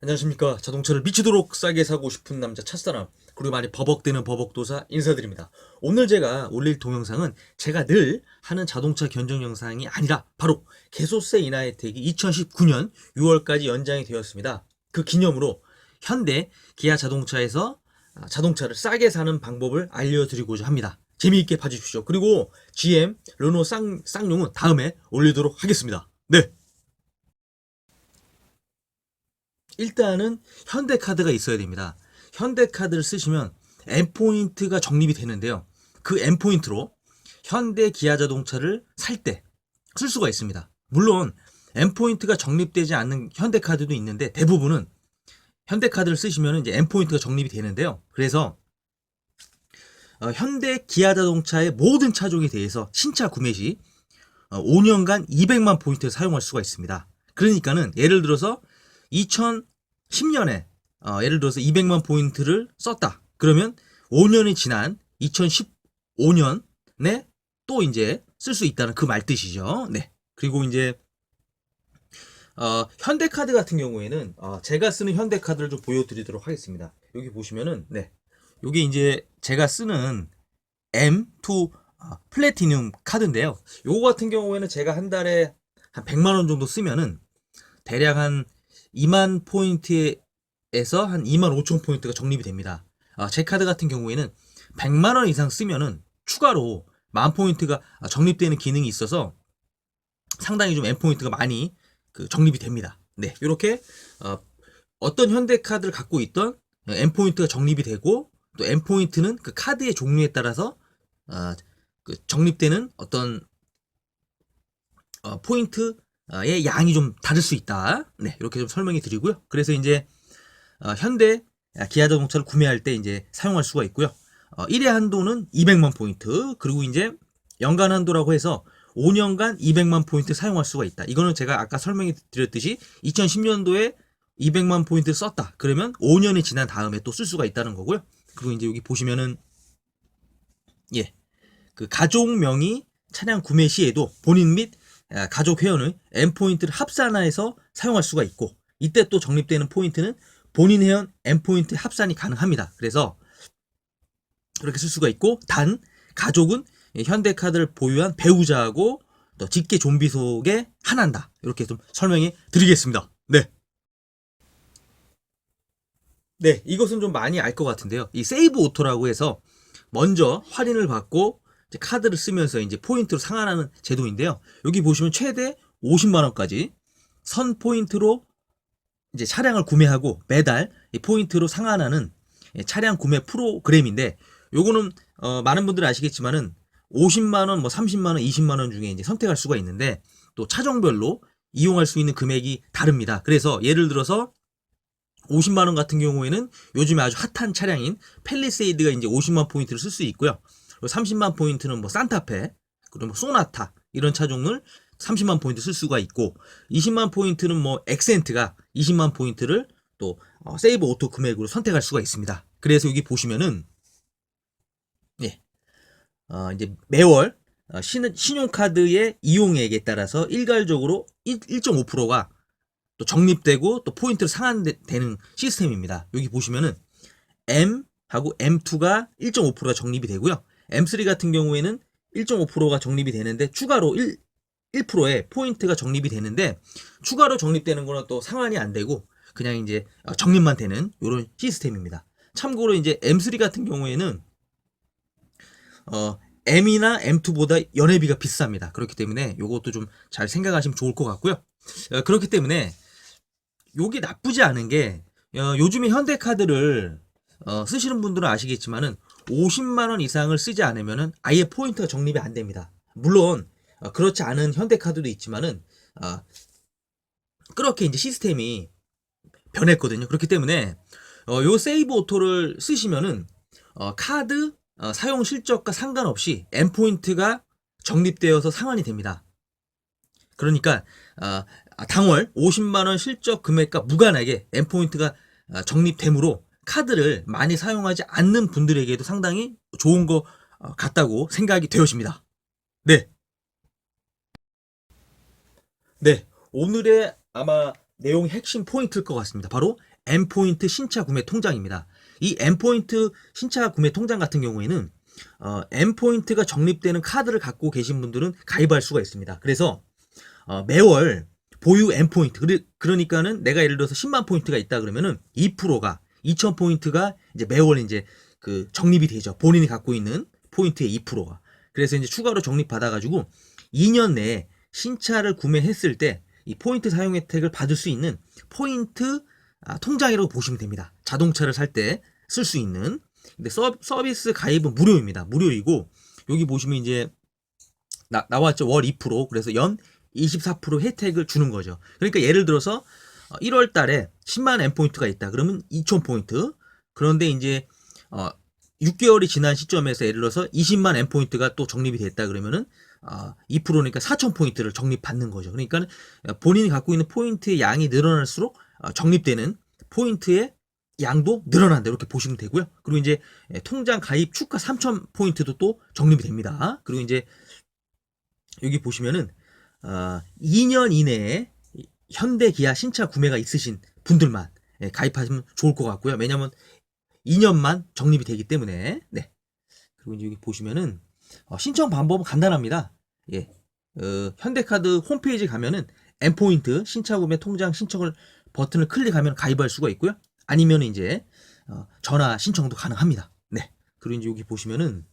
안녕하십니까. 자동차를 미치도록 싸게 사고 싶은 남자 차사람, 그리고 많이 버벅대는 버벅도사 인사드립니다. 오늘 제가 올릴 동영상은 제가 늘 하는 자동차 견적 영상이 아니라 바로 개소세 인하 혜택이 2019년 6월까지 연장이 되었습니다. 그 기념으로 현대, 기아 자동차에서 아, 자동차를 싸게 사는 방법을 알려드리고자 합니다. 재미있게 봐주십시오. 그리고 GM, 르노 쌍, 쌍용은 다음에 올리도록 하겠습니다. 네. 일단은 현대카드가 있어야 됩니다. 현대카드를 쓰시면 M포인트가 적립이 되는데요. 그 M포인트로 현대 기아 자동차를 살 때 쓸 수가 있습니다. 물론 M포인트가 적립되지 않는 현대카드도 있는데 대부분은 현대카드를 쓰시면 이제 M포인트가 적립이 되는데요. 그래서 어, 현대 기아 자동차의 모든 차종에 대해서 신차 구매 시 어, 5년간 200만 포인트를 사용할 수가 있습니다. 그러니까는 예를 들어서 2010년에 어, 예를 들어서 200만 포인트를 썼다. 그러면 5년이 지난 2015년에 또 이제 쓸 수 있다는 그 말 뜻이죠. 네. 그리고 이제 어, 현대카드 같은 경우에는 어, 제가 쓰는 현대카드를 좀 보여드리도록 하겠습니다. 여기 보시면은 네. 여기 이제 제가 쓰는 M2 아, 플래티늄 카드인데요. 요거 같은 경우에는 제가 한 달에 한 100만 원 정도 쓰면은 대략 한 2만 포인트에서 한 2만 5천 포인트가 적립이 됩니다. 아, 제 카드 같은 경우에는 100만 원 이상 쓰면은 추가로 만 포인트가 적립되는 기능이 있어서 상당히 좀 M 포인트가 많이 그 적립이 됩니다. 네, 이렇게 어, 어떤 현대 카드를 갖고 있던 M 포인트가 적립이 되고 또 M 포인트는 그 카드의 종류에 따라서 어, 그 적립되는 어떤 어, 포인트 의 양이 좀 다를 수 있다. 네, 이렇게 좀 설명해 드리고요. 그래서 이제 어, 현대 기아 자동차를 구매할 때 이제 사용할 수가 있고요. 어, 1회 한도는 200만 포인트, 그리고 이제 연간 한도라고 해서 5년간 200만 포인트 사용할 수가 있다. 이거는 제가 아까 설명해 드렸듯이 2010년도에 200만 포인트 썼다. 그러면 5년이 지난 다음에 또 쓸 수가 있다는 거고요. 그리고 이제 여기 보시면은 예. 그 가족 명의 차량 구매 시에도 본인 및 아, 가족 회원의 M 포인트를 합산해서 사용할 수가 있고 이때 또 적립되는 포인트는 본인 회원 M 포인트 합산이 가능합니다. 그래서 그렇게 쓸 수가 있고 단 가족은 현대카드를 보유한 배우자하고 또 직계 좀비 속에 하나다 이렇게 좀 설명해 드리겠습니다. 네. 네, 이것은 좀 많이 알 것 같은데요. 이 세이브 오토라고 해서 먼저 할인을 받고 카드를 쓰면서 이제 포인트로 상환하는 제도인데요. 여기 보시면 최대 50만 원까지 선 포인트로 이제 차량을 구매하고 매달 이 포인트로 상환하는 차량 구매 프로그램인데 요거는 어, 많은 분들이 아시겠지만은 50만 원, 뭐 30만 원, 20만 원 중에 이제 선택할 수가 있는데 또 차종별로 이용할 수 있는 금액이 다릅니다. 그래서 예를 들어서 50만 원 같은 경우에는 요즘에 아주 핫한 차량인 펠리세이드가 이제 50만 포인트를 쓸 수 있고요. 그리고 30만 포인트는 뭐 산타페, 그리고 뭐 소나타 이런 차종을 30만 포인트 쓸 수가 있고 20만 포인트는 뭐 엑센트가 20만 포인트를 또 어, 세이브 오토 금액으로 선택할 수가 있습니다. 그래서 여기 보시면은 예. 어, 이제 매월 어, 신, 신용카드의 이용액에 따라서 일괄적으로 1.5%가 또 적립되고 또 포인트로 상환되는 시스템입니다. 여기 보시면은 M하고 M2가 1.5%가 적립이 되고요. M3 같은 경우에는 1.5%가 적립이 되는데 추가로 1, 1%의 포인트가 적립이 되는데 추가로 적립되는 거는 또 상환이 안 되고 그냥 이제 적립만 되는 이런 시스템입니다. 참고로 이제 M3 같은 경우에는 어, M이나 M2보다 연회비가 비쌉니다. 그렇기 때문에 이것도 좀 잘 생각하시면 좋을 것 같고요. 어, 그렇기 때문에 요게 나쁘지 않은 게 어, 요즘에 현대카드를 어, 쓰시는 분들은 아시겠지만은 50만 원 이상을 쓰지 않으면은 아예 포인트가 적립이 안 됩니다. 물론 어, 그렇지 않은 현대카드도 있지만은 어, 그렇게 이제 시스템이 변했거든요. 그렇기 때문에 어, 요 세이브 오토를 쓰시면은 어, 카드 어, 사용 실적과 상관없이 M 포인트가 적립되어서 상환이 됩니다. 그러니까 어, 당월 50만 원 실적 금액과 무관하게 M 포인트가 어, 적립되므로 카드를 많이 사용하지 않는 분들에게도 상당히 좋은 것 어, 같다고 생각이 되어집니다. 네. 네. 오늘의 아마 내용 핵심 포인트일 것 같습니다. 바로 M포인트 신차 구매 통장입니다. 이 M포인트 신차 구매 통장 같은 경우에는 어, M포인트가 적립되는 카드를 갖고 계신 분들은 가입할 수가 있습니다. 그래서 어, 매월 보유 M포인트 그러- 그러니까는 내가 예를 들어서 10만 포인트가 있다 그러면은 2%가 2,000 포인트가 이제 매월 이제 그 적립이 되죠. 본인이 갖고 있는 포인트의 2%가. 그래서 이제 추가로 적립 받아 가지고 2년 내에 신차를 구매했을 때 이 포인트 사용 혜택을 받을 수 있는 포인트 아, 통장이라고 보시면 됩니다. 자동차를 살 때 쓸 수 있는. 근데 서, 서비스 가입은 무료입니다. 무료이고 여기 보시면 이제 나, 나왔죠. 월 2% 그래서 연 24% 혜택을 주는 거죠. 그러니까 예를 들어서 1월 달에 10만 M 포인트가 있다. 그러면 2,000 포인트. 그런데 이제 어 6개월이 지난 시점에서 예를 들어서 20만 M 포인트가 또 적립이 됐다 그러면은 아, 2%니까 4,000 포인트를 적립받는 거죠. 그러니까 본인이 갖고 있는 포인트의 양이 늘어날수록 어, 적립되는 포인트의 양도 늘어난다 이렇게 보시면 되고요. 그리고 이제 예, 통장 가입 추가 3,000 포인트도 또 적립이 됩니다. 그리고 이제 여기 보시면은 어, 2년 이내에 현대 기아 신차 구매가 있으신 분들만 예, 가입하시면 좋을 것 같고요. 왜냐면 2년만 적립이 되기 때문에 네. 그리고 이제 여기 보시면은 어, 신청 방법은 간단합니다. 예. 어, 현대카드 홈페이지 가면은 M포인트 신차 구매 통장 신청을 버튼을 클릭하면 가입할 수가 있고요. 아니면 이제 어, 전화 신청도 가능합니다. 네. 그리고 이제 여기 보시면은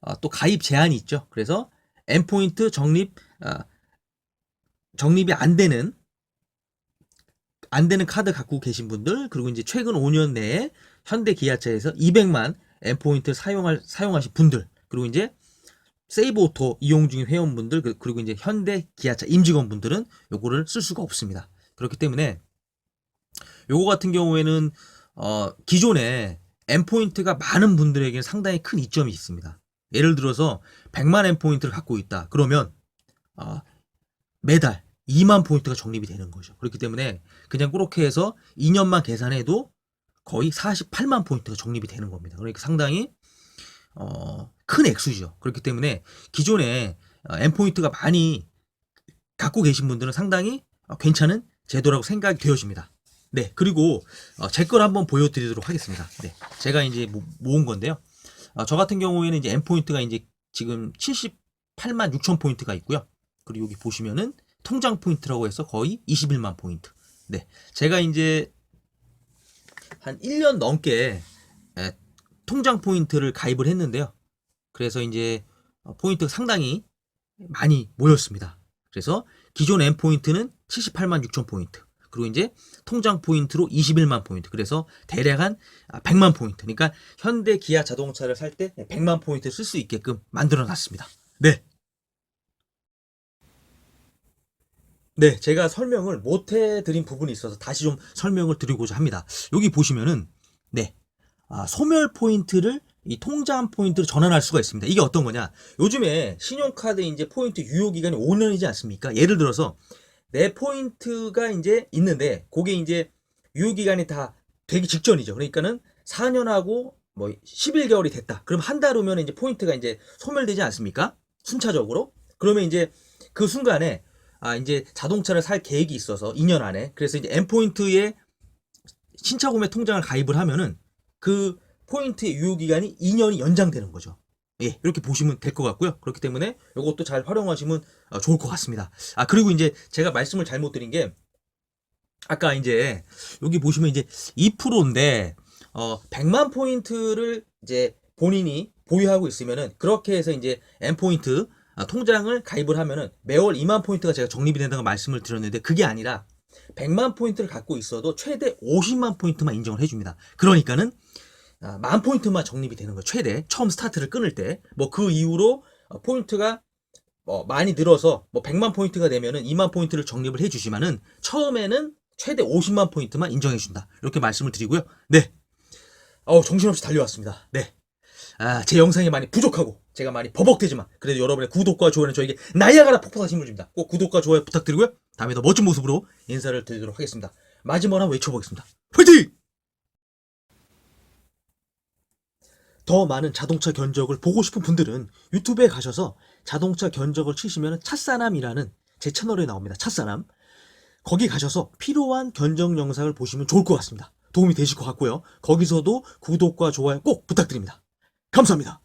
어, 또 가입 제한이 있죠. 그래서 M포인트 적립 어, 적립이 안 되는 안 되는 카드 갖고 계신 분들 그리고 이제 최근 5년 내에 현대 기아차에서 200만 M 포인트를 사용할 사용하신 분들 그리고 이제 세이브 오토 이용 중인 회원분들 그- 그리고 이제 현대 기아차 임직원분들은 요거를 쓸 수가 없습니다. 그렇기 때문에 요거 같은 경우에는 어 기존에 M 포인트가 많은 분들에게 상당히 큰 이점이 있습니다. 예를 들어서 100만 M 포인트를 갖고 있다. 그러면 어, 매달 2만 포인트가 적립이 되는 거죠. 그렇기 때문에 그냥 그렇게 해서 2년만 계산해도 거의 48만 포인트가 적립이 되는 겁니다. 그러니까 상당히 어, 큰 액수죠. 그렇기 때문에 기존에 어, M 포인트가 많이 갖고 계신 분들은 상당히 어, 괜찮은 제도라고 생각이 되어집니다. 네, 그리고 어, 제걸 한번 보여드리도록 하겠습니다. 네, 제가 이제 모, 모은 건데요. 어, 저 같은 경우에는 이제 M 포인트가 이제 지금 78만 6천 포인트가 있고요. 그리고 여기 보시면은 통장 포인트라고 해서 거의 21만 포인트. 네, 제가 이제 한 1년 넘게 에, 통장 포인트를 가입을 했는데요. 그래서 이제 어, 포인트가 상당히 많이 모였습니다. 그래서 기존 M 포인트는 78만 6천 포인트. 그리고 이제 통장 포인트로 21만 포인트. 그래서 대략 한 100만 포인트. 그러니까 현대 기아 자동차를 살 때 100만 포인트 쓸 수 있게끔 만들어 놨습니다. 네. 네, 제가 설명을 못 해드린 부분이 있어서 다시 좀 설명을 드리고자 합니다. 여기 보시면은, 네, 아, 소멸 포인트를 이 통장 포인트로 전환할 수가 있습니다. 이게 어떤 거냐? 요즘에 신용카드 이제 포인트 유효 기간이 5년이지 않습니까? 예를 들어서 내 포인트가 이제 있는데, 그게 이제 유효 기간이 다 되기 직전이죠. 그러니까는 4년하고 뭐 11개월이 됐다. 그럼 한 달 후면 이제 포인트가 이제 소멸되지 않습니까? 순차적으로. 그러면 이제 그 순간에 아, 이제 자동차를 살 계획이 있어서 2년 안에. 그래서 이제 M포인트에 신차 구매 통장을 가입을 하면은 그 포인트의 유효 기간이 2년이 연장되는 거죠. 예, 이렇게 보시면 될 것 같고요. 그렇기 때문에 이것도 잘 활용하시면 어, 좋을 것 같습니다. 아, 그리고 이제 제가 말씀을 잘못 드린 게 아까 이제 여기 보시면 이제 2%인데 어, 100만 포인트를 이제 본인이 보유하고 있으면은 그렇게 해서 이제 M 포인트 아, 통장을 가입을 하면은 매월 2만 포인트가 제가 적립이 된다고 말씀을 드렸는데 그게 아니라 100만 포인트를 갖고 있어도 최대 50만 포인트만 인정을 해줍니다. 그러니까는 아, 만 포인트만 적립이 되는 거예요. 최대 처음 스타트를 끊을 때 뭐 그 이후로 어, 포인트가 뭐 많이 늘어서 뭐 100만 포인트가 되면은 2만 포인트를 적립을 해주지만은 처음에는 최대 50만 포인트만 인정해준다. 이렇게 말씀을 드리고요. 네. 어 정신없이 달려왔습니다. 네. 아, 제 영상이 많이 부족하고 제가 많이 버벅대지만 그래도 여러분의 구독과 좋아요는 저에게 나이아가라 폭포사 힘을 줍니다. 꼭 구독과 좋아요 부탁드리고요. 다음에 더 멋진 모습으로 인사를 드리도록 하겠습니다. 마지막으로 외쳐보겠습니다. 화이팅! 더 많은 자동차 견적을 보고 싶은 분들은 유튜브에 가셔서 자동차 견적을 치시면 찻사남이라는 제 채널에 나옵니다. 찻사남. 거기 가셔서 필요한 견적 영상을 보시면 좋을 것 같습니다. 도움이 되실 것 같고요. 거기서도 구독과 좋아요 꼭 부탁드립니다. 감사합니다.